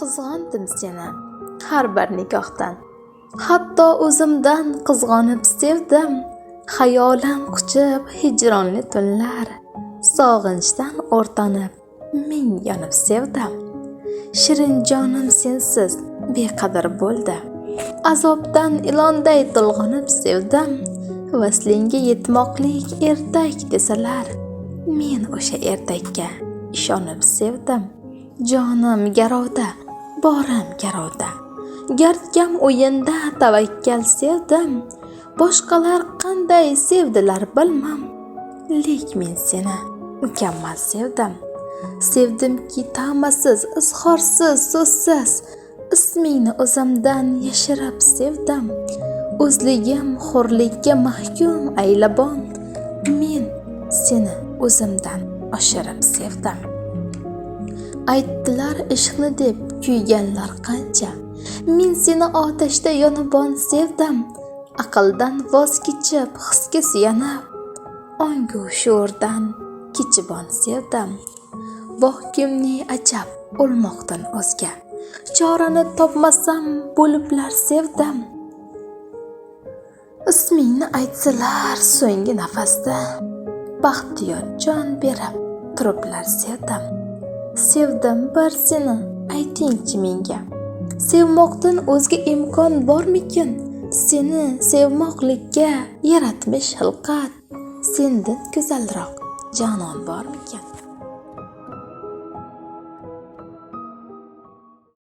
qizg'andim seni har bir nikohdan. Hatto o'zimdan qizg'onib sevdim xayolim quchib hijronli tunlar sog'inchdan o'rtanib ming yonib sevdim. Shirin jonim sensiz beqadr bo'ldi. Azobdan ilonday to'lg'anib sevdim vaslingga yetmoqlik ertak desalar men o'sha ertakka ishonib sevdim. Jonim garovda borim garovda gardgam o'yinda tavakkal sevdim. Boshqalar qanday sevdilar bilmam. Lek men seni mukammal sevdim. Sevdimki ta'masiz izhorsiz so'zsiz ismingni o'zimdan yashirib sevdim. O'zligim xo'rlikka mahkum aylabon. Men seni o'zimdan oshirib sevdim. Aytdilar ishqni deb kuyganlar qancha? Men seni otashda yonibon sevdim aqldan voz kechib hisga suyanib ongu sho'rdan kechibon sevdim voh kimni ajab o'lmoqdan o'zga. Chorani topmasam bo'liblar sevdim ismingni aytsalar so'nggi nafasda. Baxtiyor jon berib turiblar sevdim sevdim bir seni. Aytingchi menga sevmoqdan o'zga imkon bormikin? Seni sevmoqlikka yaratmish xilqat sendan go'zalroq jonon bormikin?